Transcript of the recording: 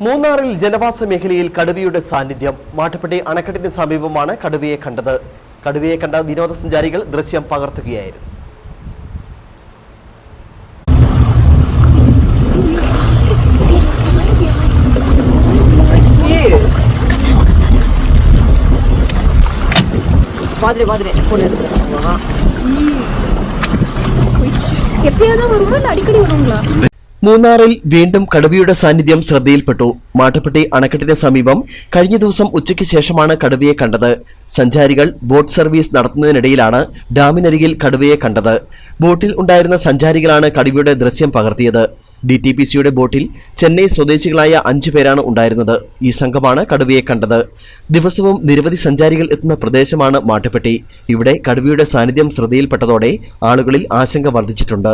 മൂന്നാറിൽ ജനവാസ മേഖലയിൽ കടുവയുടെ സാന്നിധ്യം മാട്ടുപ്പെട്ടി അണക്കെട്ടിന് സമീപമാണ് കടുവയെ കണ്ടത് കടുവയെ കണ്ട വിനോദസഞ്ചാരികൾ ദൃശ്യം പകർത്തുകയായിരുന്നു பாதிரி பாதிரி ஃபோன் எடுத்து எப்பயாவது வருவோம் இல்ல அடிக்கடி வருவாங்களா മൂന്നാറിൽ വീണ്ടും കടുവയുടെ സാന്നിധ്യം ശ്രദ്ധയിൽപ്പെട്ടു. മാട്ടുപ്പെട്ടി അണക്കെട്ടിന് സമീപം കഴിഞ്ഞ ദിവസം ഉച്ചയ്ക്ക് ശേഷമാണ് കടുവയെ കണ്ടത്. സഞ്ചാരികൾ ബോട്ട് സർവീസ് നടത്തുന്നതിനിടയിലാണ് ഡാമിനരികിൽ കടുവയെ കണ്ടത്. ബോട്ടിൽ ഉണ്ടായിരുന്ന സഞ്ചാരികളാണ് കടുവയുടെ ദൃശ്യം പകർത്തിയത്. ഡി ടി പി സിയുടെ ബോട്ടിൽ ചെന്നൈ സ്വദേശികളായ അഞ്ചു പേരാണ് ഉണ്ടായിരുന്നത്. ഈ സംഘമാണ് കടുവയെ കണ്ടത്. ദിവസവും നിരവധി സഞ്ചാരികൾ എത്തുന്ന പ്രദേശമാണ് മാട്ടുപ്പെട്ടി. ഇവിടെ കടുവയുടെ സാന്നിധ്യം ശ്രദ്ധയിൽപ്പെട്ടതോടെ ആളുകളിൽ ആശങ്ക വർദ്ധിച്ചിട്ടുണ്ട്.